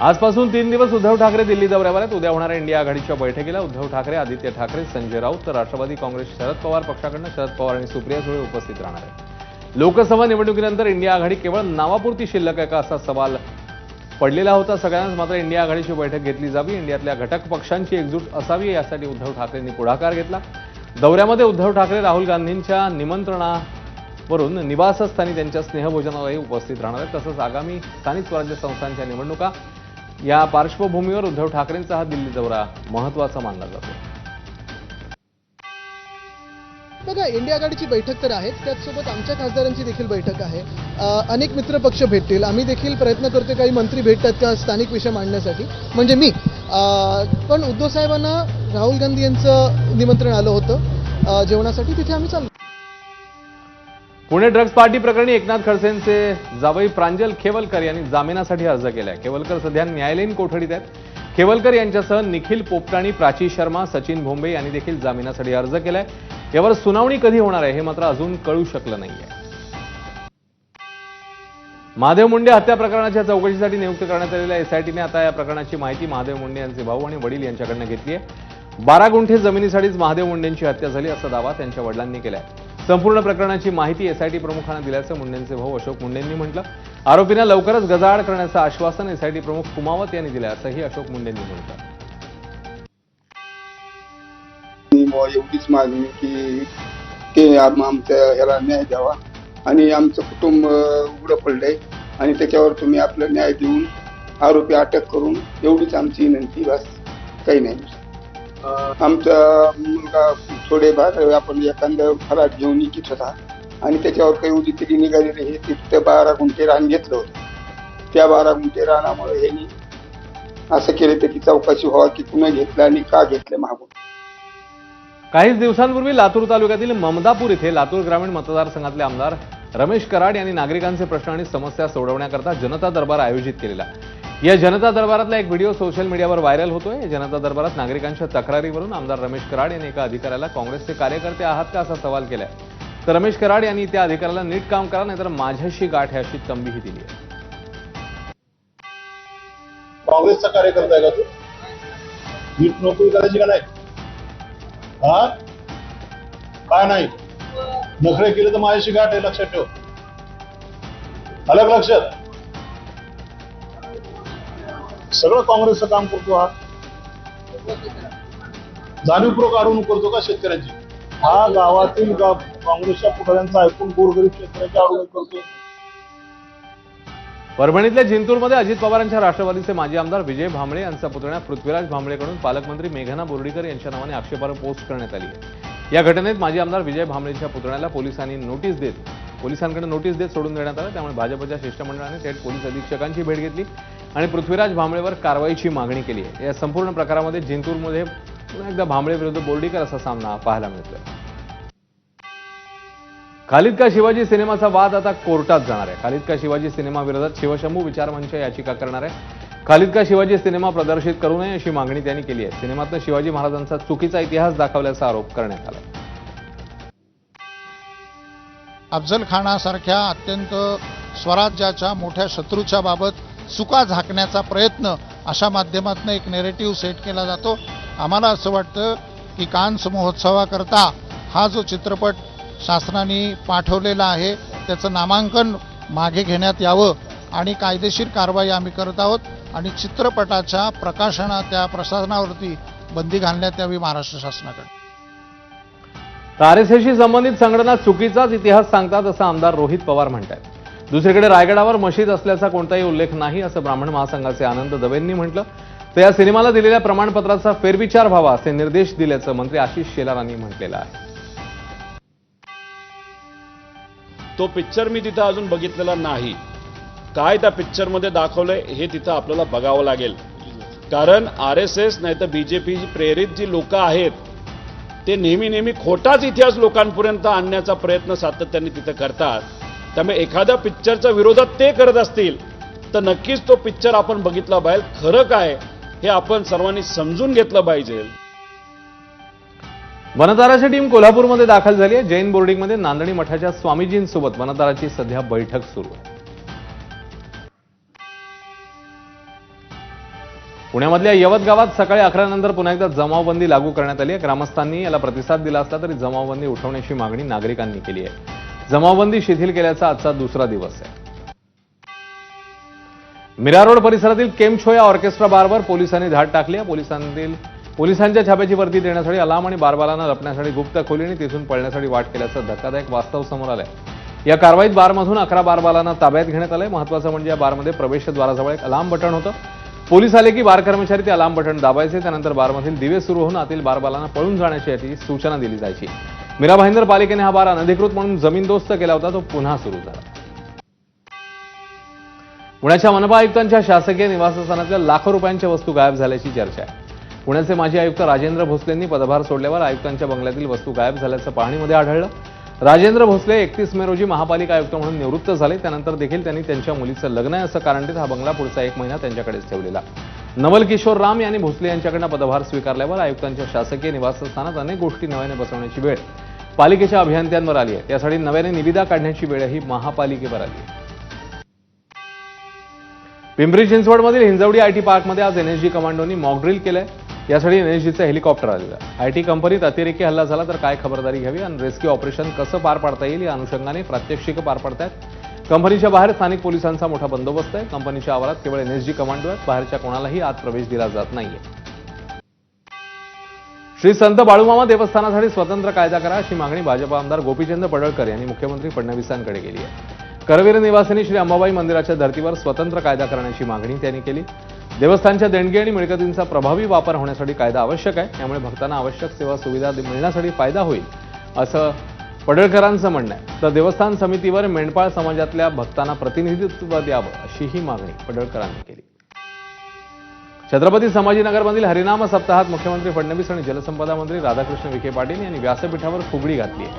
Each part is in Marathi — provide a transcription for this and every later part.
आजपासून तीन दिवस उद्धव ठाकरे दिल्ली दौऱ्यावर आहेत उद्या होणाऱ्या इंडिया आघाडीच्या बैठकीला उद्धव ठाकरे आदित्य ठाकरे संजय राऊत तर राष्ट्रवादी काँग्रेस शरद पवार पक्षाकडनं. शरद पवार आणि सुप्रिया सुळे उपस्थित राहणार आहेत. लोकसभा निवडणुकीनंतर इंडिया आघाडी केवळ नावापुरती शिल्लक आहे का असा सवाल पडलेला होता. सगळ्यांनाच मात्र इंडिया आघाडीची बैठक घेतली जावी. इंडियातल्या घटक पक्षांची एकजूट असावी यासाठी उद्धव ठाकरेंनी पुढाकार घेतला. दौऱ्यामध्ये उद्धव ठाकरे राहुल गांधींच्या निमंत्रणावरून निवासस्थानी त्यांच्या स्नेहभोजनालाही उपस्थित राहणार आहेत. तसंच आगामी स्थानिक स्वराज्य संस्थांच्या निवडणुका या पार्श्वभूमीवर उद्धव ठाकरेंचा हा दिल्ली दौरा महत्त्वाचा मानला जातो. बघा इंडिया आघाडीची बैठक तर आहेच. त्याचसोबत आमच्या खासदारांची देखील बैठक आहे. अनेक मित्रपक्ष भेटतील. आम्ही देखील प्रयत्न करतो काही मंत्री भेटतात का स्थानिक विषय मांडण्यासाठी. म्हणजे मी पण उद्धव साहेबांना राहुल गांधी यांचं निमंत्रण आलं होतं. जेवणासाठी तिथे आम्ही चाललो. पुणे ड्रग्ज पार्टी प्रकरणी एकनाथ खडसेंचे जावई प्रांजल खेवलकर यांनी जामिनासाठी अर्ज केलाय. खेवलकर सध्या न्यायालयीन कोठडीत आहेत. खेवलकर यांच्यासह निखिल पोपटाणी प्राची शर्मा सचिन भोंबे यांनी देखील जामिनासाठी अर्ज केलाय. यावर सुनावणी कधी होणार आहे हे मात्र अजून कळू शकलं नाहीये. महादेव मुंडे हत्या प्रकरणाच्या चौकशीसाठी नियुक्त करण्यात आलेल्या एसआयटीने आता या प्रकरणाची माहिती महादेव मुंडे यांचे भाऊ आणि वडील यांच्याकडनं घेतली आहे बारा गुंठे जमिनीसाठीच महादेव मुंडेंची हत्या झाली असा दावा त्यांच्या वडिलांनी केला आहे संपूर्ण प्रकरणाची माहिती एसआयटी प्रमुखांना दिल्याचं मुंडेंचे भाऊ अशोक मुंडेंनी म्हटलं. आरोपींना लवकरच गजाआड करण्याचं आश्वासन एसआयटी प्रमुख कुमावत यांनी दिलं असंही अशोक मुंडेंनी म्हटलं. एवढीच मागणी की ते आम- आमच्या ह्याला न्याय द्यावा. आणि आमचं कुटुंब उघडं पडलंय. आणि त्याच्यावर तुम्ही आपलं न्याय देऊन आरोपी अटक करून एवढीच आमची विनंती बस. काही नाही. आमचा मुलगा थोडे भाग आपण एखादं फराट घेऊन इच्छित होता. आणि त्याच्यावर काही उदी तरी निघालेली हे तिथं बारा गुंठे रान घेतलं होतं. त्या बारा गुंठे रानामुळे ह्यांनी असं केलं त्याची चौकशी व्हावा की कुणा घेतलं आणि का घेतलं मागून. काहीच दिवसांपूर्वी लातूर तालुक्यातील ममदापूर इथे लातूर ग्रामीण मतदारसंघातले आमदार रमेश कराड यांनी नागरिकांचे प्रश्न आणि समस्या सोडवण्याकरता जनता दरबार आयोजित केलेला. या जनता दरबारातला एक व्हिडिओ सोशल मीडियावर व्हायरल होतोय. या जनता दरबारात नागरिकांच्या तक्रारीवरून आमदार रमेश कराड यांनी एका अधिकाऱ्याला काँग्रेसचे कार्यकर्ते आहात का असा सवाल केलाय. तर रमेश कराड यांनी त्या अधिकाऱ्याला नीट काम करा नाहीतर माझ्याशी गाठ आहे अशी तंबीही दिली आहे. काँग्रेसचा कार्यकर्ता आहे का तू? नीट नोकरी करायची का नाही? हा? काय नाही? नखरे केले तर माझ्याशी गाठ आहे लक्षात ठेव. अलग लक्षात. सगळं काँग्रेसचं काम करतो हा. जाणीवपूर्वक अडवणूक करतो का शेतकऱ्यांची? हा गावातील काँग्रेसच्या पुढाऱ्यांचा ऐकून गोरगरीब शेतकऱ्यांची अडवणूक करतो. परभणीतल्या जिंतूरमध्ये अजित पवारांच्या राष्ट्रवादीचे माजी आमदार विजय भांबळे यांचा पुतण्या पृथ्वीराज भांबळेकडून पालकमंत्री मेघना बोर्डीकर यांच्या नावाने आक्षेपार्ह पोस्ट करण्यात आली. या घटनेत माजी आमदार विजय भांबळेच्या पुतण्याला पोलिसांनी नोटीस देत पोलिसांकडे नोटीस देत सोडून देण्यात आलं. त्यामुळे भाजपच्या शिष्टमंडळाने थेट पोलीस अधीक्षकांची भेट घेतली आणि पृथ्वीराज भांबळेवर कारवाईची मागणी केली आहे. या संपूर्ण प्रकारामध्ये जिंतूरमध्ये पुन्हा एकदा भांबळे विरुद्ध बोर्डीकर असा सामना पाहायला मिळतोय. खालिद का शिवाजी सिनेमाचा वाद आता कोर्टात जाणार आहे. खालिद का शिवाजी सिनेमा विरोधात शिवशंभू विचारमंच याचिका करणार आहे. खालिद का शिवाजी सिनेमा प्रदर्शित करू नये अशी मागणी त्यांनी केली आहे. सिनेमातनं शिवाजी महाराजांचा चुकीचा इतिहास दाखवल्याचा आरोप करण्यात आला अफजल खानासारख्या अत्यंत स्वराज्याच्या मोठ्या शत्रूच्या बाबत चुका झाकण्याचा प्रयत्न अशा माध्यमातून एक नेरेटिव्ह सेट केला जातो. आम्हाला असं वाटतं की कान्स महोत्सवाकरता हा जो चित्रपट शासनाने पाठवलेला आहे त्याचं नामांकन मागे घेण्यात यावं आणि कायदेशीर कारवाई आम्ही करत आहोत आणि चित्रपटाच्या प्रकाशना त्या प्रसारणावरती बंदी घालण्यात यावी महाराष्ट्र शासनाकडे. आरएसएसशी संबंधित संघटना चुकीचाच इतिहास सांगतात असं आमदार रोहित पवार म्हणतात दुसरीकडे रायगडावर मशीद असल्याचा कोणताही उल्लेख नाही असं ब्राह्मण महासंघाचे आनंद दवेंनी म्हटलं. तर या सिनेमाला दिलेल्या प्रमाणपत्राचा फेरविचार व्हावा असे निर्देश दिल्याचं मंत्री आशिष शेलारांनी म्हटलेलं आहे. तो पिक्चर मी तिथं अजून बघितलेला नाही. काय त्या पिक्चरमध्ये दाखवलंय हे तिथं आपल्याला बघावं लागेल. कारण आर एस एस नाही तर बीजेपी प्रेरित जी लोक आहेत ते नेहमी नेहमी खोटाच इतिहास लोकांपर्यंत आणण्याचा प्रयत्न सातत्याने तिथं करतात. त्यामुळे एखाद्या पिक्चरच्या विरोधात ते करत असतील तर नक्कीच तो पिक्चर आपण बघितला पाहिजे खरं काय हे आपण सर्वांनी समजून घेतलं पाहिजे. वनताराची टीम कोल्हापूरमध्ये दाखल झाली आहे. जैन बोर्डिंगमध्ये नांदणी मठाच्या स्वामीजींसोबत वनताराची सध्या बैठक सुरू आहे. पुण्यामधल्या यवत गावात सकाळी अकरा नंतर पुन्हा एकदा जमावबंदी लागू करण्यात आली आहे. ग्रामस्थांनी याला प्रतिसाद दिला असला तरी जमावबंदी उठवण्याची मागणी नागरिकांनी केली आहे. जमावबंदी शिथिल केल्याचा आजचा दुसरा दिवस आहे. मीरा रोड परिसरातील केमछो या ऑर्केस्ट्रा बारवर पोलिसांनी धाड टाकली आहे. पोलिसांतील पोलिसांच्या छाप्याची वर्दी देण्यासाठी अलाम आणि बारबालांना लपण्यासाठी गुप्त खोली आणि तिथून पळण्यासाठी वाट केल्याचं धक्कादायक वास्तव समोर आलंय. या कारवाईत बारमधून अकरा बारबालांना ताब्यात घेण्यात आलंय. महत्वाचं म्हणजे या बारमध्ये प्रवेशद्वाराजवळ एक अलाम बटन होतं. पोलीस आले की बार कर्मचारी ते अलार्म बटन दाबायचे त्यानंतर बारमधील दिवे सुरू होऊन आतील बारबालांना पळून जाण्याची याची सूचना दिली जायची. मीरा भाईंदर पालिकेने हा बार अनधिकृत म्हणून जमीनदोस्त केला होता तो पुन्हा सुरू झाला. पुण्याच्या मनपा आयुक्तांच्या शासकीय निवासस्थानातल्या लाखो रुपयांच्या वस्तू गायब झाल्याची चर्चा आहे. पुण्याचे माजी आयुक्त राजेंद्र भोसलेंनी पदभार सोडल्यावर आयुक्तांच्या बंगल्यातील वस्तू गायब झाल्याचं पाहणीमध्ये आढळलं. राजेंद्र भोसले एकतीस मे रोजी महापालिका आयुक्त म्हणून निवृत्त झाले. त्यानंतर देखील त्यांनी त्यांच्या मुलीचं लग्न आहे असं कारण देत हा बंगला पुढचा एक महिना त्यांच्याकडेच ठेवलेला. नवल किशोर राम यांनी भोसले यांच्याकडनं पदभार स्वीकारल्यावर आयुक्तांच्या शासकीय निवासस्थानात अनेक गोष्टी नव्याने बसवण्याची वेळ पालिकेच्या अभियंत्यांवर आली आहे. त्यासाठी नव्याने निविदा काढण्याची वेळही महापालिकेवर आली आहे. पिंपरी चिंचवडमधील हिंजवडी आयटी पार्कमध्ये आज एनएसजी कमांडोनी मॉकड्रिल केलंय. यासाठी एनएसजीचं हेलिकॉप्टर आलेलं आयटी कंपनीत अतिरेकी हल्ला झाला तर काय खबरदारी घ्यावी आणि रेस्क्यू ऑपरेशन कसं पार पाडता येईल या अनुषंगाने प्रात्यक्षिकं पार पडतायत. कंपनीच्या बाहेर स्थानिक पोलिसांचा मोठा बंदोबस्त आहे. कंपनीच्या आवारात केवळ एनएसजी कमांडो आहेत बाहेरच्या कोणालाही आत प्रवेश दिला जात नाहीये. श्री संत बाळूमामा देवस्थानासाठी स्वतंत्र कायदा करा अशी मागणी भाजपा आमदार गोपीचंद पडळकर यांनी मुख्यमंत्री फडणवीसांकडे केली आहे. करवीर निवासिनी श्री अंबाबाई मंदिराच्या धर्तीवर स्वतंत्र कायदा करण्याची मागणी त्यांनी केली. देवस्थानच्या देणगी आणि मिळकतींचा प्रभावी वापर होण्यासाठी कायदा आवश्यक आहे. त्यामुळे भक्तांना आवश्यक सेवा सुविधा मिळण्यासाठी फायदा होईल असं पडळकरांचं म्हणणं आहे. तर देवस्थान समितीवर मेंढपाळ समाजातल्या भक्तांना प्रतिनिधित्व द्यावं अशीही मागणी पडळकरांनी केली. छत्रपती संभाजीनगरमधील हरिनाम सप्ताहात मुख्यमंत्री फडणवीस आणि जलसंपदा मंत्री राधाकृष्ण विखे पाटील यांनी व्यासपीठावर फुगडी घातली आहे.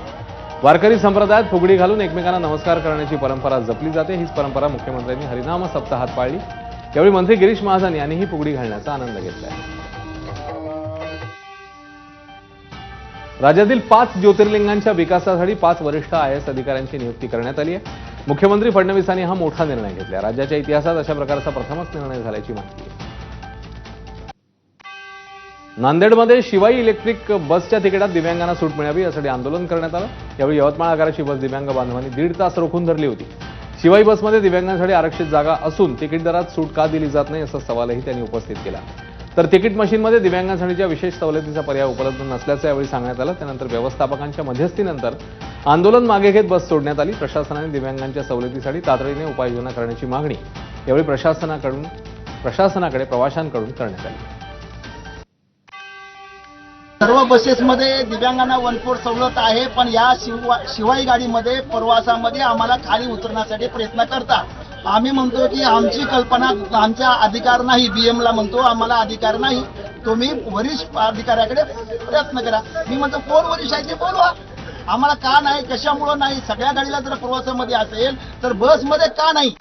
वारकरी संप्रदायात फुगडी घालून एकमेकांना नमस्कार करण्याची परंपरा जपली जाते. हीच परंपरा मुख्यमंत्र्यांनी हरिनाम सप्ताहात पाळली. यावेळी मंत्री गिरीश महाजन यांनीही फुगडी घालण्याचा आनंद घेतला राज्यातील पाच ज्योतिर्लिंगांच्या विकासासाठी पाच वरिष्ठ आय एस अधिकाऱ्यांची नियुक्ती करण्यात आली आहे. मुख्यमंत्री फडणवीसांनी हा मोठा निर्णय घेतला राज्याच्या इतिहासात अशा प्रकारचा प्रथमच निर्णय झाल्याची माहिती आहे. नांदेडमध्ये शिवाई इलेक्ट्रिक बसच्या तिकिटात दिव्यांगांना सूट मिळावी यासाठी आंदोलन करण्यात आलं. यावेळी यवतमाळ आगाराची बस दिव्यांग बांधवांनी दीड तास रोखून धरली होती. शिवाई बसमध्ये दिव्यांगांसाठी आरक्षित जागा असून तिकीट दरात सूट का दिली जात नाही असा सवालही त्यांनी उपस्थित केला. तर तिकीट मशीनमध्ये दिव्यांगांसाठीच्या विशेष सवलतीचा पर्याय उपलब्ध नसल्याचं यावेळी सांगण्यात आलं. त्यानंतर व्यवस्थापकांच्या मध्यस्थीनंतर आंदोलन मागे घेत बस सोडण्यात आली. प्रशासनाने दिव्यांगांच्या सवलतीसाठी तातडीने उपाययोजना करण्याची मागणी यावेळी प्रशासनाकडून प्रशासनाकडे प्रवाशांकडून करण्यात आली. सर्व बसेसमध्ये दिव्यांगांना वन फोर सवलत आहे पण या शिवा शिवाई गाडीमध्ये प्रवासामध्ये आम्हाला खाली उतरण्यासाठी प्रयत्न करता. आम्ही म्हणतो की आमची कल्पना आमचा अधिकार नाही बीएमला ला म्हणतो आम्हाला अधिकार नाही. तुम्ही वरिष्ठ अधिकाऱ्याकडे प्रयत्न करा. मी म्हणतो कोण वरिष्ठ आहे ते बोलवा. आम्हाला का नाही कशामुळं नाही सगळ्या गाडीला जर प्रवासामध्ये असेल तर बसमध्ये का नाही?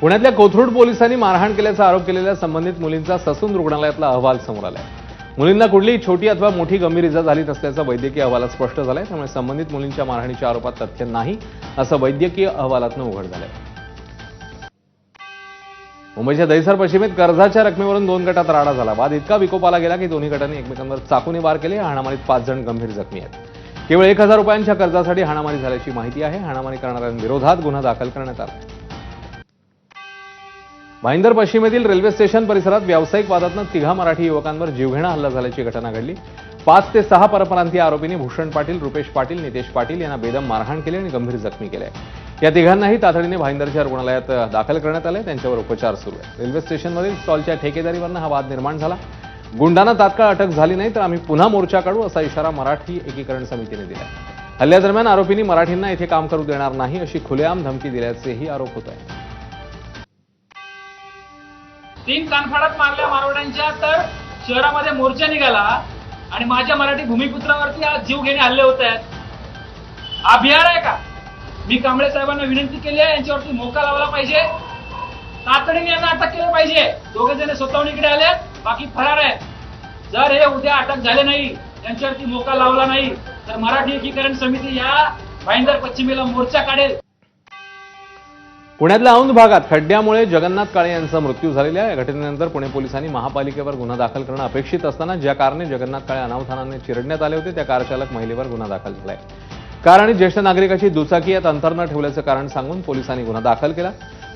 पुण्यातल्या कोथरूड पोलिसांनी मारहाण केल्याचा आरोप केलेल्या संबंधित मुलींचा ससून रुग्णालयातला अहवाल समोर आलाय. मुलींना कुठलीही छोटी अथवा मोठी गंभीर इजा झाली नसल्याचं वैद्यकीय अहवालात स्पष्ट झालंय. त्यामुळे संबंधित मुलींच्या मारहाणीच्या आरोपात तथ्य नाही असं वैद्यकीय अहवालातनं उघड झालंय. मुंबईच्या दहिसर पश्चिमेत कर्जाच्या रकमेवरून दोन गटात राडा झाला. वाद इतका विकोपाला गेला की दोन्ही गटांनी एकमेकांवर चाकूने वार केले. हाणामारीत पाच जण गंभीर जखमी आहेत. केवळ एक हजार रुपयांच्या कर्जासाठी हाणामारी झाल्याची माहिती आहे. हाणामारी करणाऱ्यांविरोधात गुन्हा दाखल करण्यात आला. भाईंदर पश्चिमेतील रेल्वे स्टेशन परिसरात व्यावसायिक वादातनं तिघा मराठी युवकांवर जीवघेणा हल्ला झाल्याची घटना घडली. पाच ते सहा परप्रांतीय आरोपींनी भूषण पाटील रुपेश पाटील नितेश पाटील यांना बेदम मारहाण केली आणि गंभीर जखमी केल्या या तिघांनाही तातडीने भाईंदरच्या रुग्णालयात दाखल करण्यात आले. त्यांच्यावर उपचार सुरू आहे रेल्वे स्टेशनमधील स्टॉलच्या ठेकेदारीवरनं हा वाद निर्माण झाला. गुंडांना तात्काळ अटक झाली नाही तर आम्ही पुन्हा मोर्चा काढू असा इशारा मराठी एकीकरण समितीने दिला हल्ल्यादरम्यान आरोपींनी मराठींना येथे काम करू देणार नाही अशी खुलेआम धमकी दिल्याचेही आरोप होत आहेत. तीन कानफाडात मारल्या मारवाड्यांच्या तर शहरामध्ये मोर्चा निघाला आणि माझ्या मराठी भूमिपुत्रावरती आज जीव घेणे हल्ले होत आहेत. अभियान आहे का? मी कांबळे साहेबांना विनंती केली आहे यांच्यावरती मोका लावला पाहिजे. तातडीने यांना अटक केलं पाहिजे. दोघे जण स्वतःहून इकडे आले बाकी फरार आहेत. जर हे उद्या अटक झाले नाही यांच्यावरती मोका लावला नाही तर मराठी एकीकरण समिती या भाईंदर पश्चिमेला मोर्चा काढेल. पुण्यातल्या औंध भागात खड्ड्यामुळे जगन्नाथ काळे यांचा मृत्यू झालेला या घटनेनंतर पुणे पोलिसांनी महापालिकेवर गुन्हा दाखल करणं अपेक्षित असताना ज्या कारने जगन्नाथ काळे अनावधानाने चिरडण्यात आले होते त्या कारचालक महिलेवर गुन्हा दाखल झालाय. कार आणि ज्येष्ठ नागरिकाची दुचाकी यात अंतर न ठेवल्याचं कारण सांगून पोलिसांनी गुन्हा दाखल केला.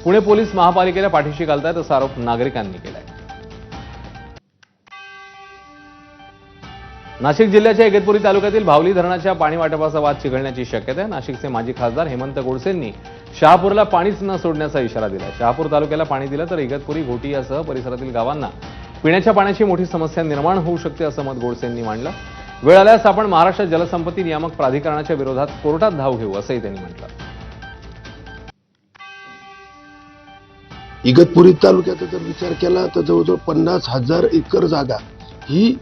पुणे पोलीस महापालिकेला पाठीशी घालतायत असा आरोप नागरिकांनी केलाय. नाशिक जिल्ह्याच्या इगतपुरी तालुक्यातील भावली धरणाच्या पाणी वाटपाचा वाद चिघळण्याची शक्यता आहे. नाशिकचे माजी खासदार हेमंत गोडसेंनी शहापूरला पाणीच न सोडण्याचा इशारा दिला. शहापूर तालुक्याला पाणी दिलं तर इगतपुरी घोटी यासह परिसरातील गावांना पिण्याच्या पाण्याची मोठी समस्या निर्माण होऊ शकते असं मत गोडसेंनी मांडलं. वेळ आल्यास आपण महाराष्ट्र जलसंपत्ती नियामक प्राधिकरणाच्या विरोधात कोर्टात धाव घेऊ असंही त्यांनी म्हटलं. इगतपुरी तालुक्याचा जर विचार केला तर जवळजवळ पन्नास हजार एकर जागा ही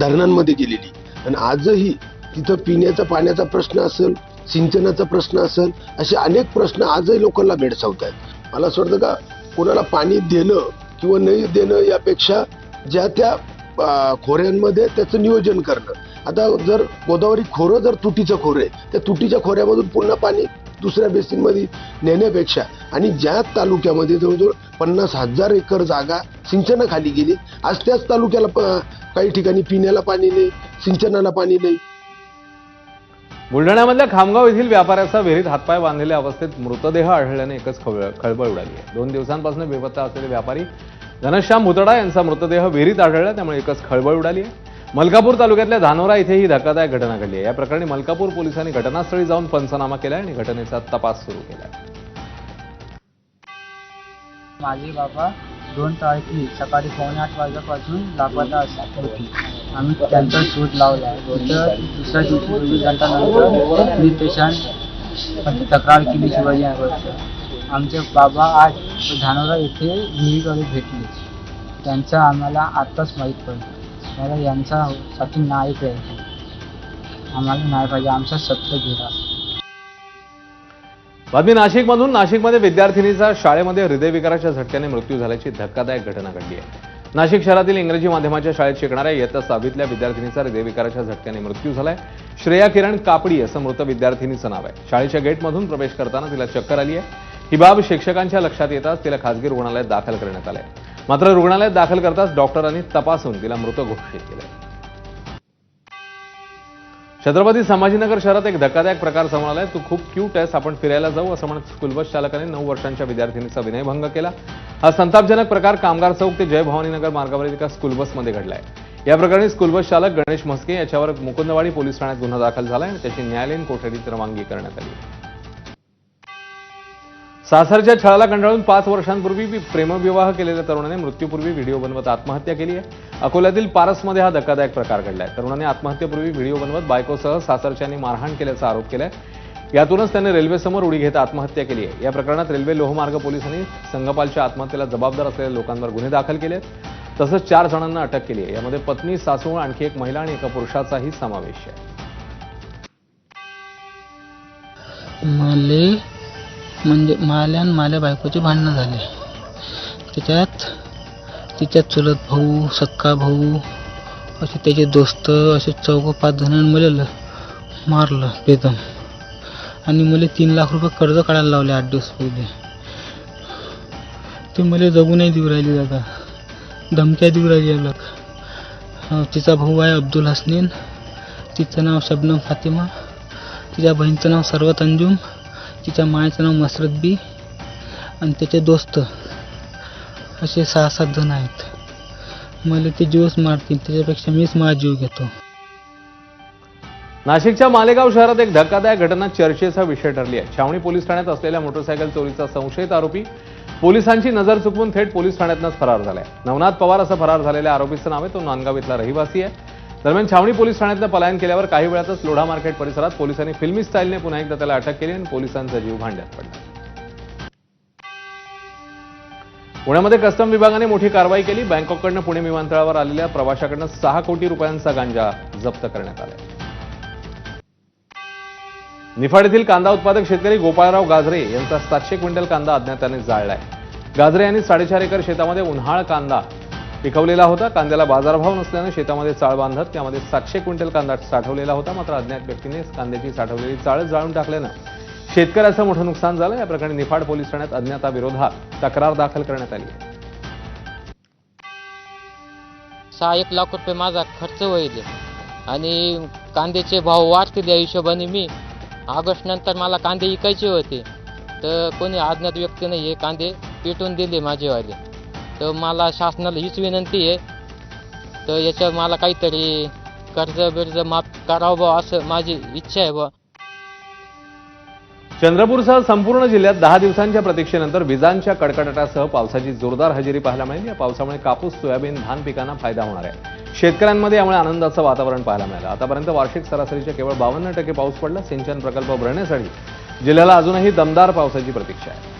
धरणांमध्ये गेलेली. आणि आजही तिथं पिण्याचा पाण्याचा प्रश्न असेल सिंचनाचा प्रश्न असेल असे अनेक प्रश्न आजही लोकांना भेडसावत आहेत मला असं वाटतं का कोणाला पाणी देणं किंवा नाही देणं यापेक्षा ज्या त्या खोऱ्यांमध्ये त्याचं नियोजन करणं. आता जर गोदावरी खोरं जर तुटीचं खोरं आहे त्या तुटीच्या खोऱ्यामधून पुन्हा पाणी दुसऱ्या बेसिनमध्ये नेण्यापेक्षा आणि ज्या तालुक्यामध्ये जवळजवळ पन्नास हजार एकर जागा सिंचनाखाली गेली आज त्याच तालुक्याला प- काही ठिकाणी पिण्याला पाणी नाही सिंचनाला पाणी नाही बुलढाण्यामधल्या खामगाव येथील व्यापाऱ्याचा विहिरीत हातपाय बांधलेल्या अवस्थेत मृतदेह आढळल्याने एकच खळबळ खळबळ उडाली आहे. दोन दिवसांपासून बेपत्ता असलेले व्यापारी घनश्याम मुतडा यांचा मृतदेह विहिरीत आढळला त्यामुळे एकच खळबळ उडाली आहे. मलकापूर तालुक्यातल्या धानोरा इथे ही धक्कादायक घटना घडली आहे. या प्रकरणी मलकापूर पोलिसांनी घटनास्थळी जाऊन पंचनामा केला आणि घटनेचा तपास सुरू केला माझे बाबा दोन तारखे सकाळी पावणे आठ वाजल्यापासून लापता असत होती. आम्ही त्यांचा शोध लावला. तिथं दुसऱ्या दिवशी चोवीस घंटानंतर पोलीस स्टेशन तक्रार केली शिवाजीनगरचं आमचे बाबा आज धानोरा येथे विहिरीकडे भेटले. त्यांचं आम्हाला आत्ताच माहीत पडलं. मला यांच्यासाठी नाही पाहिजे आम्हाला नाही पाहिजे आमचा सत्य घेरा बातमी नाशिकमधून. नाशिकमध्ये विद्यार्थिनीचा शाळेमध्ये हृदयविकाराच्या झटक्याने मृत्यू झाल्याची धक्कादायक घटना घडली आहे. नाशिक शहरातील इंग्रजी माध्यमाच्या शाळेत शिकणाऱ्या इयत्ता सहावीतल्या विद्यार्थिनीचा हृदयविकाराच्या झटक्याने मृत्यू झालाय. श्रेया किरण कापडी असं मृत विद्यार्थिनीचं नाव आहे. शाळेच्या गेटमधून प्रवेश करताना तिला चक्कर आली आहे. ही बाब शिक्षकांच्या लक्षात येताच तिला खासगी रुग्णालयात दाखल करण्यात आलंय. मात्र रुग्णालयात दाखल करताच डॉक्टरांनी तपासून तिला मृत घोषित केलंय. छत्रपती संभाजीनगर शहरात एक धक्कादायक प्रकार समोर आलाय. तू खूप क्यूट आहेस आपण फिरायला जाऊ. असं म्हणत स्कूलबस चालकाने नऊ वर्षांच्या विद्यार्थिनीचा विनयभंग केला. हा संतापजनक प्रकार कामगार चौक ते जय भवानीनगर मार्गावरील एका स्कूलबसमध्ये घडलाय. या प्रकरणी स्कूलबस चालक गणेश म्हस्के याच्यावर मुकुंदवाडी पोलीस ठाण्यात गुन्हा दाखल झालाय आणि त्याची न्यायालयीन कोठडीत रवानगी करण्यात आली. सासरच्या छळाला कंटाळून पाच वर्षांपूर्वी प्रेमविवाह केलेल्या तरुणाने मृत्यूपूर्वी व्हिडिओ बनवत आत्महत्या केली आहे. अकोल्यातील पारसमध्ये हा धक्कादायक प्रकार घडलाय. तरुणाने आत्महत्येपूर्वी व्हिडिओ बनवत बायकोसह सासरच्याने मारहाण केल्याचा आरोप केलाय. यातूनच त्याने रेल्वेसमोर उडी घेत आत्महत्या केली आहे. या प्रकरणात रेल्वे लोहमार्ग पोलिसांनी संगपालच्या आत्महत्येला जबाबदार असलेल्या लोकांवर गुन्हे दाखल केले आहेत. तसंच चार जणांना अटक केली आहे. यामध्ये पत्नी सासू आणखी एक महिला आणि एका पुरुषाचाही समावेश आहे. म्हणजे माल्या आणि माल्या बायकोचे भांडणं झाले. त्याच्यात तिच्यात चुलत भाऊ सक्का भाऊ असे त्याचे दोस्त असे चौघ पाच जणांनी मला मारलं बेदम. आणि मला तीन लाख रुपये कर्ज काढायला लावले आठ दिवस पहिले. ते मला जगू नाही देऊ राहिली दादा. धमक्या देऊ राहिली अलग. तिचा भाऊ आहे अब्दुल हसनीन. तिचं नाव शबनम फातिमा. तिच्या बहिणीचं नाव सर्वत अंजुम. तिच्या मायाचं नाव मसरत बी आणि त्याचे दोस्त असे सहा सात जण आहेत. मला ते जीवच मारतील त्याच्यापेक्षा मीच माझा जीव घेतो. नाशिकच्या मालेगाव शहरात एक धक्कादायक घटना चर्चेचा विषय ठरली आहे. छावणी पोलीस ठाण्यात असलेल्या मोटरसायकल चोरीचा संशयित आरोपी पोलिसांची नजर चुकवून थेट पोलीस ठाण्यातनंच फरार झालाय. नवनाथ पवार असं फरार झालेल्या आरोपीचं नाव आहे तो नांदगाव इथला रहिवासी आहे. दरम्यान छावणी पोलीस ठाण्यातनं पलायन केल्यावर काही वेळातच लोढा मार्केट परिसरात पोलिसांनी फिल्मी स्टाईलने पुन्हा एकदा त्याला अटक केली आणि पोलिसांचा जीव भांड्यात पडला. पुण्यामध्ये कस्टम विभागाने मोठी कारवाई केली. बँकॉककडनं पुणे विमानतळावर आलेल्या प्रवाशाकडनं सहा कोटी रुपयांचा गांजा जप्त करण्यात आला. निफाड येथील कांदा उत्पादक शेतकरी गोपाळराव गाजरे यांचा सातशे क्विंटल कांदा अज्ञाताने जाळलाय. गाजरे यांनी साडेचार एकर शेतामध्ये उन्हाळ कांदा पिकवलेला होता. कांद्याला बाजारभाव नसल्यानं शेतामध्ये चाळ बांधत त्यामध्ये सातशे क्विंटल कांदा साठवलेला होता. मात्र अज्ञात व्यक्तीने कांद्याची साठवलेली चाळच जाळून टाकल्यानं शेतकऱ्याचं मोठं नुकसान झालं. या प्रकरणी निफाड पोलीस ठाण्यात अज्ञाता विरोधात तक्रार दाखल करण्यात आली. सहा एक लाख रुपये माझा खर्च होईल आणि कांद्याचे भाव वाढतील या हिशोबाने मी ऑगस्ट नंतर मला कांदे विकायचे होते. तर कोणी अज्ञात व्यक्तीने हे कांदे पेटून दिले माझेवाले. तर मला शासनाला हीच विनंती आहे. तर याच्यावर मला काहीतरी कर्ज बिर्ज माफ करावं बा असं माझी इच्छा आहे बा चंद्रपूरसह संपूर्ण जिल्ह्यात दहा दिवसांच्या प्रतीक्षेनंतर विजांच्या कडकडाटासह पावसाची जोरदार हजेरी पाहायला मिळेल. या पावसामुळे कापूस सोयाबीन धान पिकांना फायदा होणार आहे. शेतकऱ्यांमध्ये यामुळे आनंदाचं वातावरण पाहायला मिळालं. आतापर्यंत वार्षिक सरासरीच्या केवळ बावन्न टक्के पाऊस पडला. सिंचन प्रकल्प भरण्यासाठी जिल्ह्याला अजूनही दमदार पावसाची प्रतीक्षा आहे.